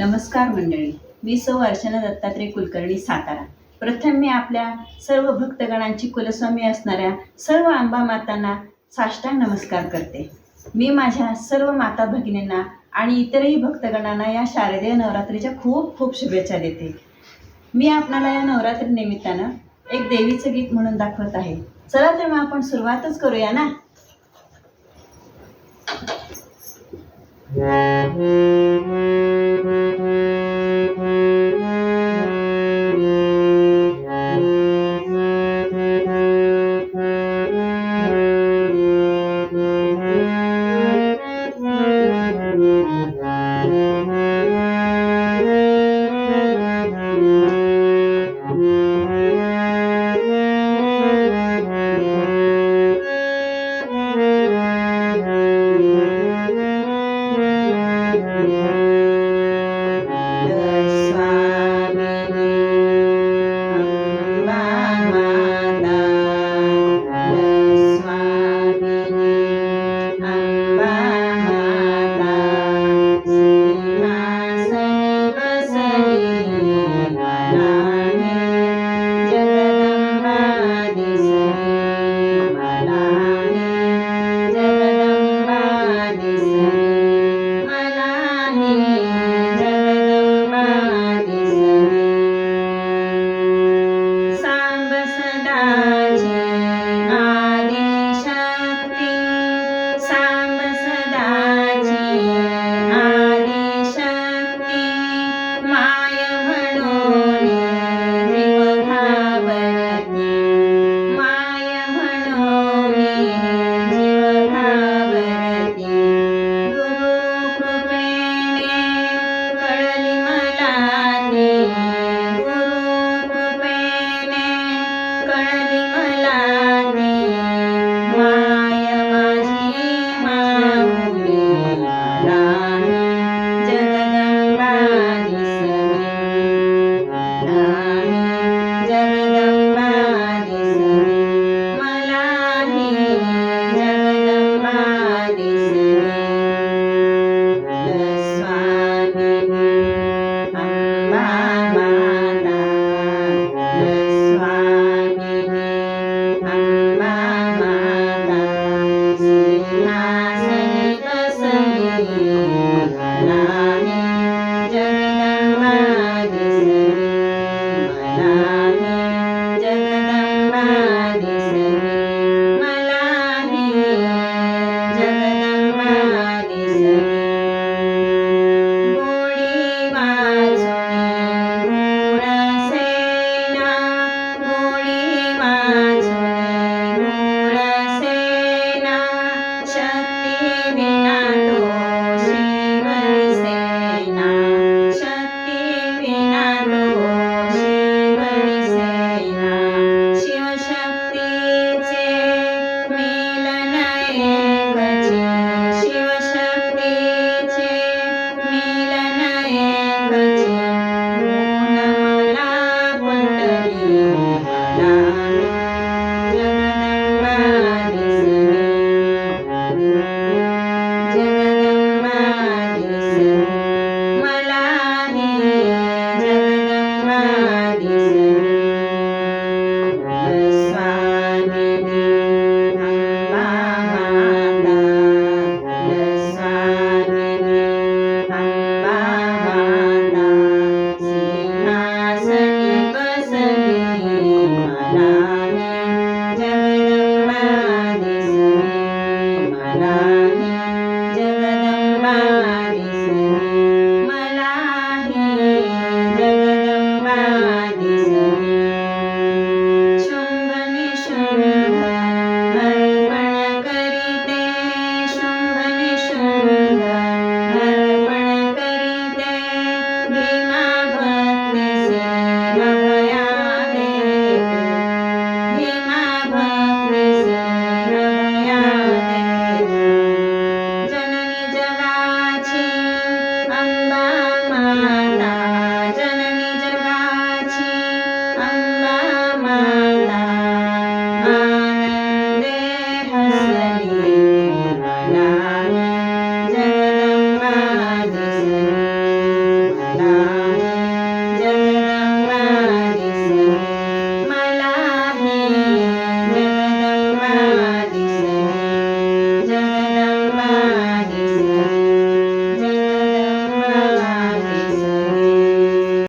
नमस्कार मंडळी. मी सौ अर्चना दत्तात्रय कुलकर्णी सातारा. प्रथम मी आपल्या सर्व भक्तगणांची कुलस्वामी असणाऱ्या सर्व आंबा मातांना साष्टांग नमस्कार करते. मी माझ्या सर्व माता भगिनींना आणि इतरही भक्तगणांना या शारदीय नवरात्रीच्या खूप खूप शुभेच्छा देते. मी आपणाला या नवरात्री निमित्तानं एक देवीचं गीत म्हणून दाखवत आहे. चला तर मग आपण सुरुवातच करूया ना? सांब Senhor. Maria.